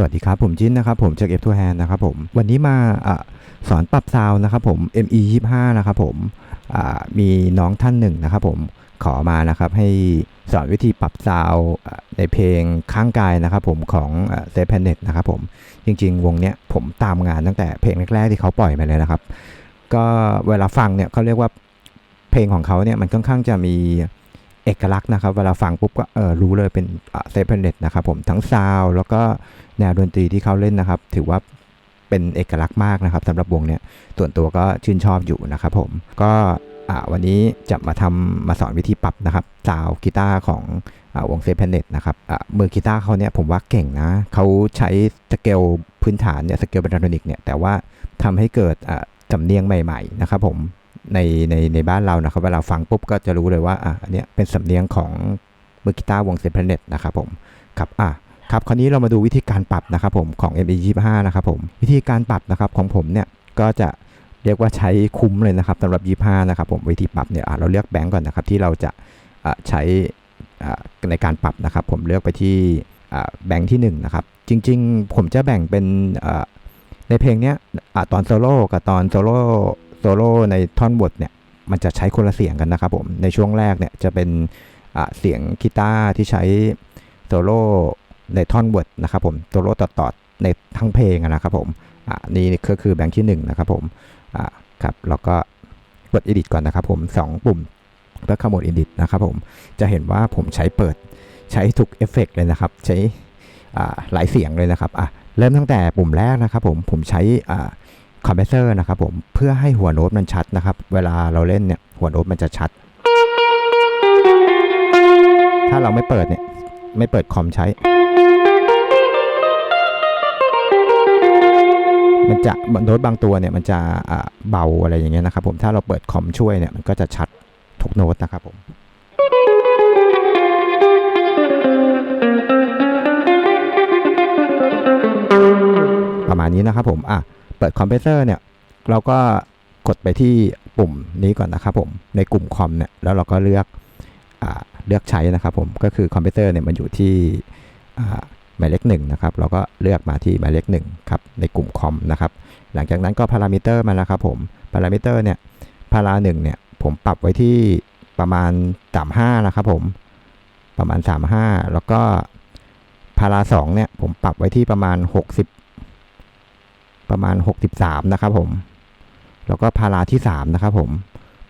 สวัสดีครับ ผมจิ้นนะครับผมจาก F 2 Hand นะครับผมวันนี้มาอสอนปรับซาวนะครับผม ME 25นะครับผมมีน้องท่านหนึ่งนะครับผมขอมานะครับให้สอนวิธีปรับซาวในเพลงข้างกายนะครับผมของเซฟแพนเน็ตนะครับผมจริง ๆ วงเนี้ยผมตามงานตั้งแต่เพลงแรกๆที่เขาปล่อยมาเลยนะครับ ก็เวลาฟังเนี่ยเขาเรียกว่าเพลงของเขาเนี่ยมันค่อนข้างจะมี เอกลักษณ์นะครับ เวลาฟังปุ๊บก็เออรู้เลยเป็นเซฟแพนเน็ตนะครับผมทั้งซาวแล้วก็แนวดนตรีที่เขาเล่นนะครับ ถือว่าเป็นเอกลักษณ์มากนะครับสำหรับวงเนี้ยส่วนตัวก็ชื่นชอบอยู่นะครับผมก็วันนี้จะมาทำมาสอนวิธีปรับนะครับซาวกีตาร์ของอวงเซเพนเน็ตนะครับมือกีตาร์เขาเนี่ยผมว่าเก่งนะเขาใช้สเกลพื้นฐานเนี่ยสเกลเบนทอนิกเนี่ยแต่ว่าทำให้เกิดอ่าสำเนียงใหม่ ๆ นะครับผม ในในในบ้านเรานะครับเวลาฟังปุ๊บก็จะรู้เลยว่าอะอันเนี้ยเป็นสำเนียงของมือกีตาร์วงเซเพเน็ตนะครับผมครับอะครับคราวนี้เรามาดูวิธีการปรับนะครับผมของ m 2 5นะครับผมวิธีการปรับนะครับของผมเนี่ยก็จะเรียกว่าใช้คุ้มเลยนะครับสำหรับ 25 นะครับผมวิธีปรับเนี่ยเราเลือกแบงก์ก่อนนะครับที่เราจะอะใช้อะในการปรับนะครับ ผมเลือกไปที่อะแบงก์ที่1นะครับจริง ๆ ผมจะแบ่งเป็นอะในเพลงเนี้ยอะตอนโซโล่กับตอนโซโล่ โซโล่ในท่อนบทเนี่ยมันจะใช้คนละเสียงกันนะครับผม ในช่วงแรกเนี่ยจะเป็นเสียงกีตาร์ที่ใช้โซโล่ในท่อนเวิร์ดนะครับผมตัวโรต่อๆในทั้งเพลงนะครับผมนี่ก็คือแบงค์ที่ 1 นะครับผมครับแล้วก็กด edit ก่อนนะครับผม 2 ปุ่มเพื่อเข้าโหมด edit นะครับผมจะเห็นว่าผมใช้เปิดใช้ทุกเอฟเฟกต์เลยนะครับ ใช้หลายเสียงเลยนะครับอะเริ่มตั้งแต่ปุ่มแรกนะครับผมผมใช้ คอมเพรสเซอร์นะครับผมเพื่อให้หัวโน้ตมันชัดนะครับ เวลาเราเล่นเนี่ยหัวโน้ตมันจะชัด ถ้าเราไม่เปิดเนี่ยไม่เปิดคอมใช้ มันจะโน้ตบางตัวเนี่ยมันจะเบาอะไรอย่างเงี้ยนะครับผมถ้าเราเปิดคอมช่วยเนี่ยมันก็จะชัดทุกโน้ตนะครับผมประมาณนี้นะครับผมอะ เปิดคอมเพรสเซอร์เนี่ยเราก็กดไปที่ปุ่มนี้ก่อนนะครับผมในกลุ่มคอมเนี่ยแล้วเราก็เลือกอเลือกใช้นะครับผมก็คือคอมเพรสเซอร์เนี่ยมันอยู่ที่หมายเลขหนึ่งนะครับเราก็เลือกมาที่หมายเลขหนึ่งครับในกลุ่มคอมนะครับหลังจากนั้นก็พารามิเตอร์มาแล้วครับผมพารามิเตอร์เนี่ยพาราหนึ่งเนี่ยผมปรับไว้ที่ประมาณ 35นะครับผมประมาณ 35 แล้วก็พาราสองเนี่ยผมปรับไว้ที่ประมาณ 60 ประมาณ 63 นะครับผม แล้วก็พาราที่ 3 นะครับผม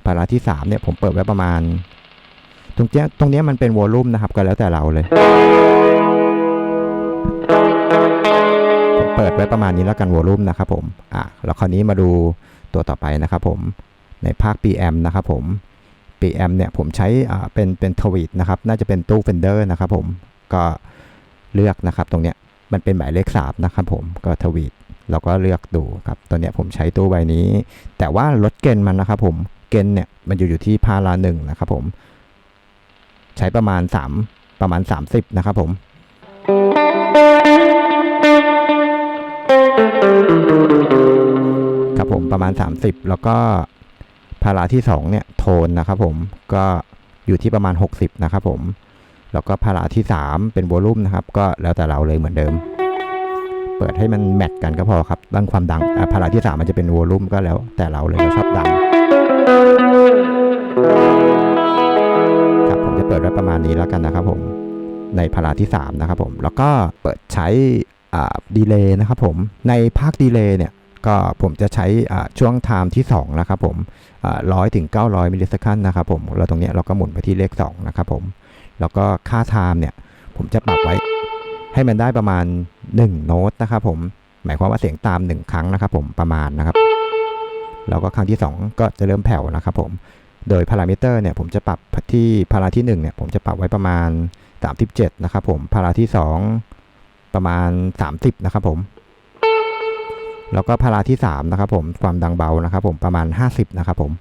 พาราที่ 3 เนี่ยผมเปิดไว้ประมาณ ตรงเนี้ยตรงเนี้ยมันเป็นวอลลุ่มนะครับ ก็แล้วแต่เราเลย ผมเปิดไว้ประมาณนี้แล้วกันวอลลุ่มนะครับผม อะ แล้วคราวนี้มาดูตัวต่อไปนะครับผม ในภาค PM นะครับผม PM เนี่ยผมใช้อ่าเป็นเป็นทวีตนะครับ น่าจะเป็นตู้เฟนเดอร์นะครับผม ก็เลือกนะครับตรงเนี้ย มันเป็นหมายเลขสามนะครับผม ก็ทวีต เราก็เลือกดูครับตัวเนี้ยผมใช้ตู้ใบนี้ แต่ว่าลดเกณฑ์มันนะครับผมเกณฑ์เนี่ยมันอยู่อยู่ที่พาราหนึ่งนะครับผมใช้ประมาณ 3 ประมาณ 30 นะครับผมครับผมประมาณ 30 แล้วก็พาราที่2เนี่ยโทนนะครับผมก็อยู่ที่ประมาณ 60 นะครับผม แล้วก็พาราที่ 3 เป็นวอลลุ่มนะครับ ก็แล้วแต่เราเลยเหมือนเดิม เปิดให้มันแมทกันก็พอครับด้านความดังพาราที่ 3 มันจะเป็นวอลลุ่มก็แล้วแต่เราเลยเราชอบดังครับผมจะเปิดไว้ประมาณนี้แล้วกันนะครับผมในพาราที่ 3 นะครับผมแล้วก็เปิดใช้ดีเลย์นะครับผมในภาคดีเลย์เนี่ยก็ผมจะใช้ช่วงไทม์ที่ 2 นะครับผมร้อยถึง 900มิลลิเซคันนะครับผมเราตรงนี้เราก็หมุนไปที่เลข 2 นะครับผม แล้วก็ค่าไทม์เนี่ย ผมจะปรับไว้ ให้มันได้ประมาณ 1 โน้ตนะครับผม หมายความว่าเสียงตาม 1 ครั้งนะครับผมประมาณนะครับ แล้วก็ครั้งที่ 2 ก็จะเริ่มแผ่วนะครับผม โดยพารามิเตอร์เนี่ยผมจะปรับที่พาราที่1เนี่ยผมจะปรับไว้ประมาณ 37 นะครับผม พาราที่ 2 ประมาณ 30 นะครับผม แล้วก็พาราที่ 3 นะครับผม ความดังเบานะครับผมประมาณ 50 นะครับผม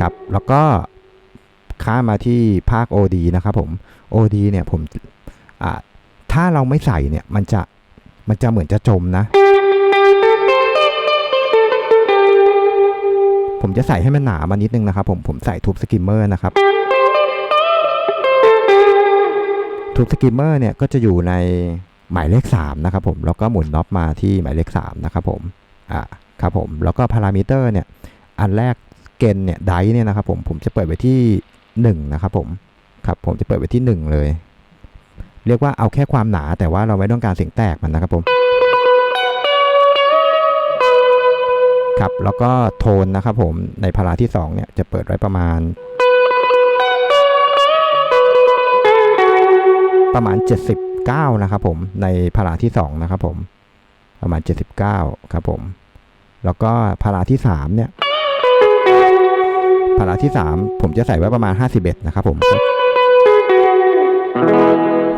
ครับแล้วก็ ข้ามาที่ภาค OD นะครับผม OD เนี่ยผมถ้าเราไม่ใส่เนี่ยมันจะมันจะเหมือนจะจมนะ ผมจะใส่ให้มันหนามานิดนึงนะครับผมผมใส่ทูบสกิมเมอร์นะครับทูบสกิมเมอร์เนี่ยก็จะอยู่ในหมายเลข 3 นะครับผมแล้วก็หมุนน็อปมาที่หมายเลข 3 นะครับผมอ่าครับผมแล้วก็พารามิเตอร์เนี่ยอันแรกเกณฑ์เนี่ยไดเนี่ยนะครับผมผมจะเปิดไว้ที่ 1 นะครับผมครับผมจะเปิดไว้ที่ 1 เลย เรียกว่าเอาแค่ความหนาแต่ว่าเราไม่ต้องการเสียงแตกมันนะครับผมครับแล้วก็โทนนะครับผมในพาราที่2เนี่ยจะเปิดไว้ประมาณ ประมาณ 79 นะครับผมในพาราที่2นะครับผมประมาณ 79 ครับผม แล้วก็พาราที่3เนี่ย พาราที่ 3 ผมจะใส่ไว้ประมาณ 51 นะครับผม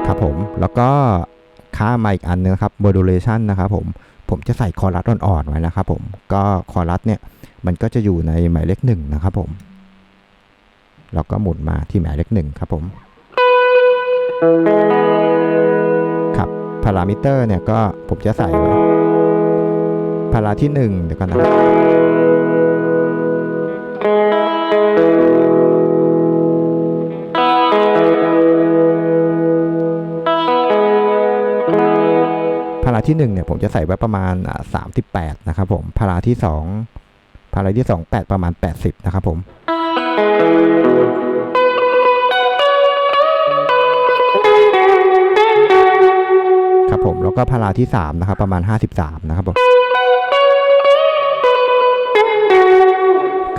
ครับผมแล้วก็ค่ามาอีกอันนึงครับ modulation นะครับผมผมจะใส่คอรัสอ่อนๆไว้นะครับผมก็คอรัสเนี่ยมันก็จะอยู่ในหมายเลขหนึ่งนะครับผมแล้วก็หมุนมาที่หมายเลขหนึ่งครับผมครับพารามิเตอร์เนี่ยก็ผมจะใส่ไว้พาราที่หนึ่งเดี๋ยวก่อนนะครับ ที่1เนี่ยผมจะใส่ไว้ประมาณ 38 นะครับผมพาราที่ 2 พาราที่ 2 8 ประมาณ 80 นะครับผมครับผมแล้วก็พาราที่ 3 นะครับ ประมาณ 53 นะครับผม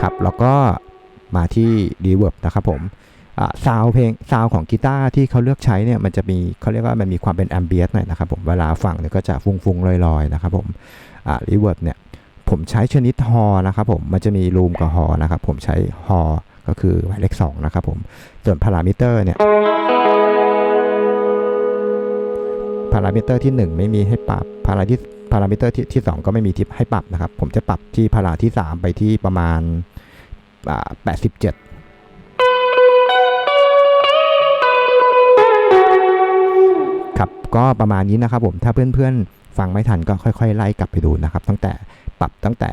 ครับแล้วก็มาที่รีเวิร์บนะครับผม ซาวเพลงซาวของกีตาร์ที่เขาเลือกใช้เนี่ยมันจะมีเขาเรียกว่ามันมีความเป็นแอมเบียสหน่อยนะครับผมเวลาฟังเนี่ยก็จะฟุ้งๆลอยๆนะครับผมรีเวิร์บเนี่ยผมใช้ชนิดฮอนะครับผมมันจะมีรูมกับฮอนะครับผมใช้ฮอก็คือหมายเลขสองนะครับผมส่วนพารามิเตอร์เนี่ยพารามิเตอร์ที่ 1 ไม่มีให้ปรับพาราที่พารามิเตอร์ที่ที่ 2 ก็ไม่มีทิปให้ปรับนะครับ ผมจะปรับที่พาราที่ 3 ไปที่ประมาณ 87 ครับก็ประมาณนี้นะครับผมถ้าเพื่อนๆฟังไม่ทันก็ค่อยๆ ไล่กลับไปดูนะครับ ตั้งแต่ปรับตั้งแต่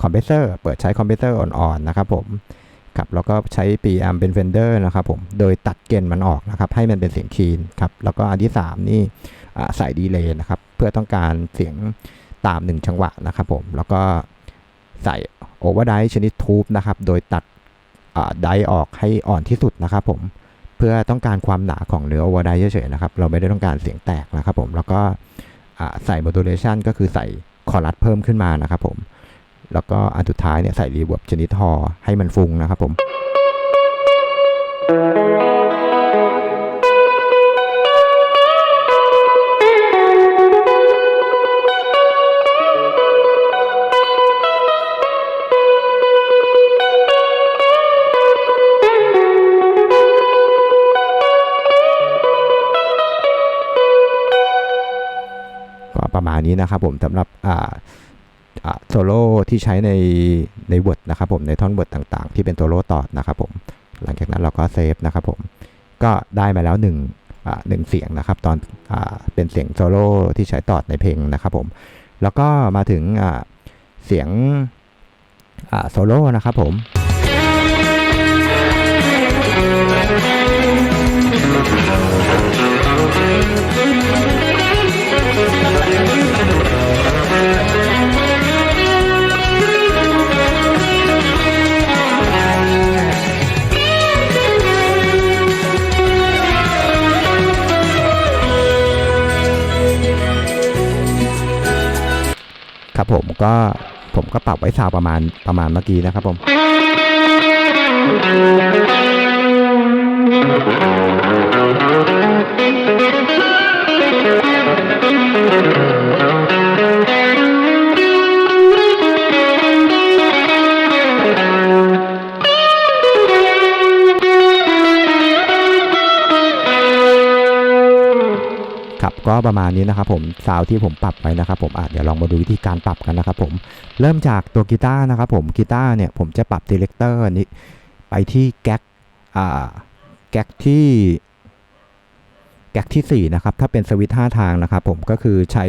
คอมเพรสเซอร์เปิดใช้คอมเพรสเซอร์อ่อนๆนะครับผมครับแล้วก็ใช้ preamp เป็น fender นะครับผมโดยตัดเกณฑ์มันออกนะครับ ให้มันเป็นเสียงคีนครับแล้วก็อันที่ 3 นี่ใส่ดีเลย์นะครับ เพื่อต้องการเสียงตาม 1 จังหวะนะครับผมแล้วก็ใส่โอเวอร์ไดชนิดทูบนะครับ โดยตัดไดออกให้อ่อนที่สุดนะครับผม เพื่อต้องการความหนาของเนื้อโอเวอร์ไดเฉยๆนะครับ เราไม่ได้ต้องการเสียงแตกนะครับผม แล้วก็ใส่ modulation ก็คือใส่คอรัสเพิ่มขึ้นมานะครับผม แล้วก็อันสุดท้ายเนี่ยใส่รีเวิร์บชนิดฮอให้มันฟุ้งนะครับผม ประมาณนี้นะครับผมสำหรับอ่าอ่าโซโล่ที่ใช้ในในบทนะครับผมในท่อนบทต่างๆ ที่เป็นโซโล่ต่อนะครับผมหลังจากนั้นเราก็เซฟนะครับผมก็ได้มาแล้วหนึ่งอ่าหนึ่งเสียงนะครับตอนอ่าเป็นเสียงโซโล่ที่ใช้ตอดในเพลงนะครับผมแล้วก็มาถึงอ่าเสียงอ่าโซโล่นะครับผมครั ก็ผมก็ปรับไว้ซาวประมาณประมาณเมื่อกี้นะครับผมครั ประมาณนี้นะครับผมซาวที่ผมปรับไว้นะครับผมอะเดี๋ยวลองมาดูวิธีการปรับกันนะครับผมเริ่มจากตัวกีตาร์นะครับผมกีตาร์เนี่ยผมจะปรับ selector นี้ไปที่แก๊กอ่าแก๊กที่แก๊กที่4นะครับถ้าเป็นสวิตช์5ทางนะครับผมก็คือใช้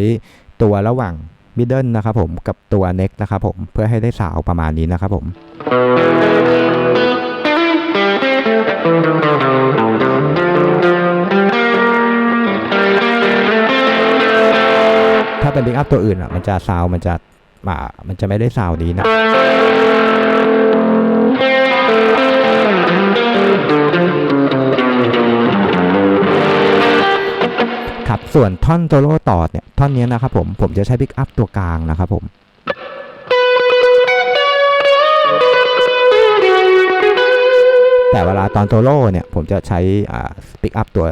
ตัวระหว่าง middle นะครับผมกับตัว neck นะครับผมเพื่อให้ได้สาวประมาณนี้นะครับผม ถ้าเป็นบิ๊กอัพตัวอื่นอะมันจะซาวมันจะมามันจะไม่ได้ซาวดีนะครับส่วนท่อนโซโล่ต่อเนี่ยท่อนนี้นะครับผมผมจะใช้พิกอัพตัวกลางนะครับผมแต่เวลาตอนโซโล่เนี่ยผมจะใช้อ่าพิกอัพตัว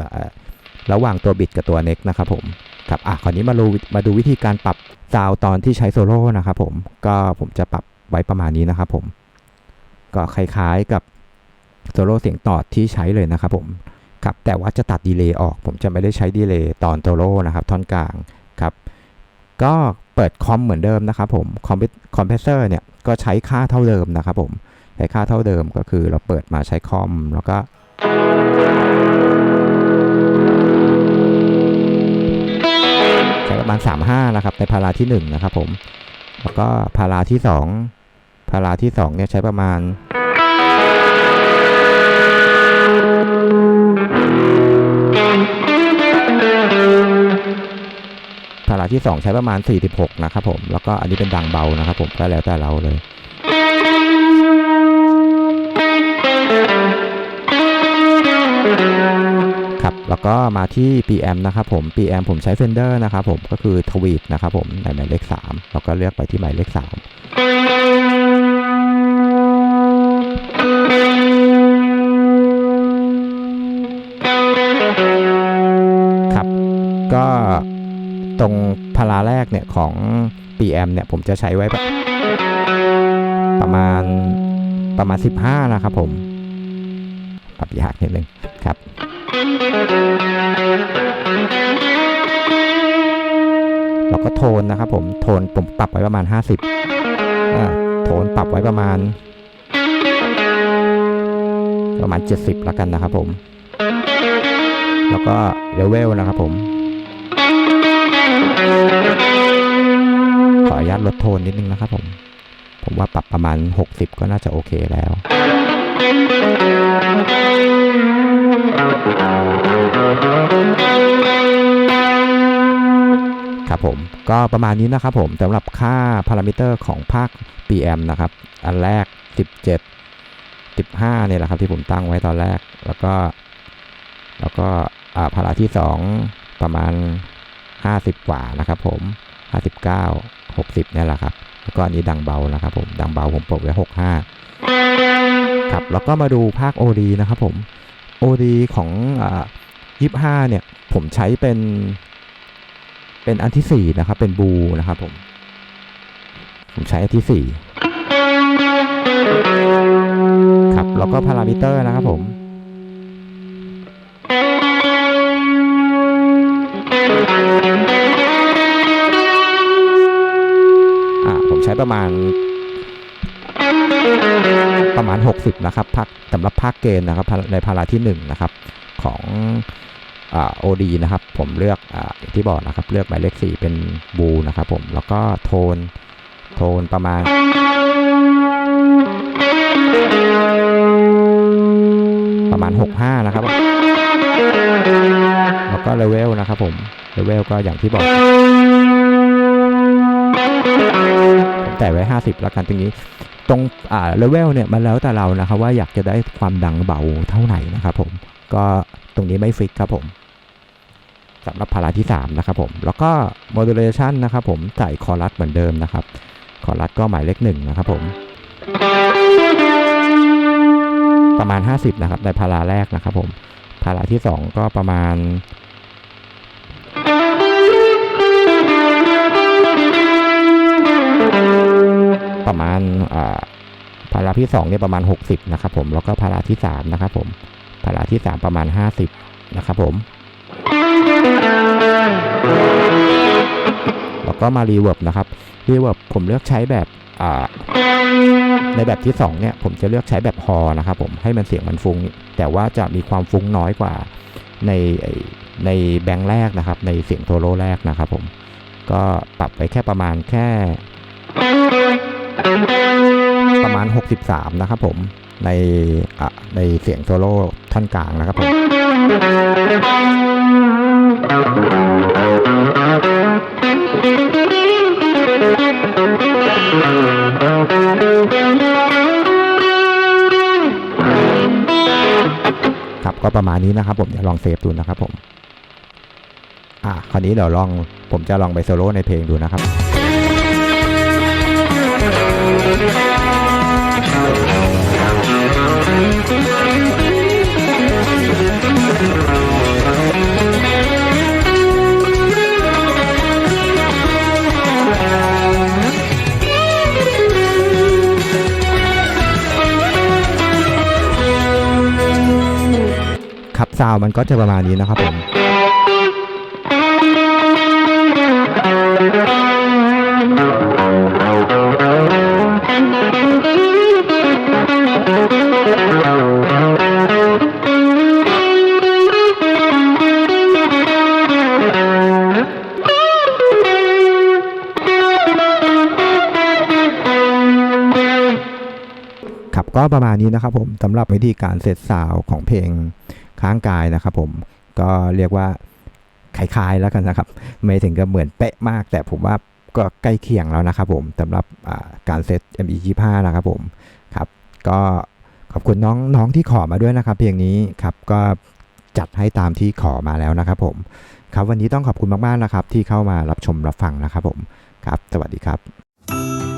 ระหว่างตัวบิดกับตัวเน็กนะครับผม ครับอะคราวนี้มาดูมาดูวิธีการปรับซาวตอนที่ใช้โซโล่นะครับผมก็ผมจะปรับไว้ประมาณนี้นะครับผมก็คล้ายๆกับโซโล่เสียงตอดที่ใช้เลยนะครับผมครับแต่ว่าจะตัดดีเลย์ออก ผมจะไม่ได้ใช้ดีเลย์ตอนโตโร่นะครับท่อนกลางครับก็เปิดคอมเหมือนเดิมนะครับผมคอมคอมเพรสเซอร์เนี่ยก็ใช้ค่าเท่าเดิมนะครับผมใช้ค่าเท่าเดิมก็คือเราเปิดมาใช้คอมแล้วก็ ประมาณ 35 นะครับ ในพาราที่ 1 นะครับผม แล้วก็พาราที่ 2 พาราที่ 2 เนี่ยใช้ประมาณ พาราที่ 2 ใช้ประมาณ 46 นะครับผม แล้วก็อันนี้เป็นดังเบานะครับผมก็แล้วแต่เราเลย แล้วก็มาที่ PM นะครับผม PM ผมใช้ Fender นะครับผมก็คือทวีตนะครับผมในหมายเลข3แล้วก็เลือกไปที่หมายเลข3ครับก็ตรงพาราแรกเนี่ยของ PM เนี่ยผมจะใช้ไว้แบบประมาณประมาณ 15 นะครับผมปรับยากนิดนึงครับ แล้วก็โทนนะครับผม โทนผมปรับไว้ประมาณ 50อ่าโทนปรับไว้ประมาณ ประมาณ 70แล้วกันนะครับผม แล้วก็เลเวลนะครับผมขออนุญาตลดโทนนิดนึงนะครับผม ผมว่าปรับประมาณ 60 ก็น่าจะโอเคแล้ว ครับผมก็ประมาณนี้นะครับผมสำหรับค่าพารามิเตอร์ของภาค PM นะครับ อันแรก 17 15เนี่ยแหละครับที่ผมตั้งไว้ตอนแรก แล้วก็ แล้วก็อ่าพาราที่ 2 ประมาณ 50 กว่านะครับผม 59 60เนี่ยแหละครับ แล้วก็อันนี้ดังเบานะครับผม ดังเบาผมปลดไว้ 65 ครับ แล้วก็มาดูภาค OD นะครับผม OD ของอ่า25เนี่ย ผมใช้เป็น เป็นอันที่4นะครับ เป็นบูนะครับผม ผมใช้อันที่4ครับ แล้วก็พารามิเตอร์นะครับผมอ่าผมใช้ประมาณ ประมาณ 60 นะครับพักสำหรับภาคเกณฑ์นะครับในพาราที่1นะครับของโอ่า OD นะครับ ผมเลือกอที่บอกนะครับ เลือกหมายเลข 4 เป็นบูนะครับผมแล้วก็โทนโทนประมาณประมาณ 65 นะครับ แล้วก็เลเวลนะครับผมเลเวลก็อย่างที่บอกผมแต่ไว้ 50 แล้วกันตรงนี้ ตรงอ่าเลเวลเนี่ยมันแล้วแต่เรานะครับว่าอยากจะได้ความดังเบาเท่าไหร่นะครับผมก็ตรงนี้ไม่ฟิกครับผมสำหรับพาราที่ 3 นะครับผม แล้วก็ modulation นะครับผมใส่คอรัสเหมือนเดิมนะครับ คอรัสก็หมายเลขหนึ่งนะครับผม ประมาณ 50 นะครับในพาราแรกนะครับผม พาราที่ 2 ก็ประมาณ ประมาณอ่าพาราที่2เนี่ยประมาณ 60 นะครับผม แล้วก็พาราที่3นะครับผม พาราที่ 3 ประมาณ 50 นะครับผม แล้วก็มารีเวิร์บนะครับรีเวิร์บผมเลือกใช้แบบในแบบที่ 2 เนี่ย ผมจะเลือกใช้แบบฮอนะครับผม ให้มันเสียงมันฟุง้ง แต่ว่าจะมีความฟุ้งน้อยกว่าในในแบงค์แรกนะครับ ในเสียงโทโลแรกนะครับผม ก็ปรับไปแค่ประมาณแค่ ประมาณ 63 นะครับผม ในในเสียงโซโล่ท่านกลางนะครับผมครับก็ประมาณนี้นะครับผมเดี๋ยวลองเซฟดูนะครับผม อะคราวนี้เดี๋ยวลองผมจะลองไปโซโล่ในเพลงดูนะครับ ซาวมันก็จะประมาณนี้นะครับผม ประมาณนี้นะครับผมสำหรับวิธีการเซตซาวของเพลงค้างกายนะครับผมก็เรียกว่าคล้ายๆแล้วกันนะครับ ไม่ถึงกับเหมือนเป๊ะมาก แต่ผมว่าก็ใกล้เคียงแล้วนะครับผมสำหรับการเซต ME25 นะครับผมครับก็ขอบคุณน้องน้องที่ขอมาด้วยนะครับ เพลงนี้ครับก็จัดให้ตามที่ขอมาแล้วนะครับผม ครับวันนี้ต้องขอบคุณมากๆนะครับ ที่เข้ามารับชมรับฟังนะครับผมครับ สวัสดีครับ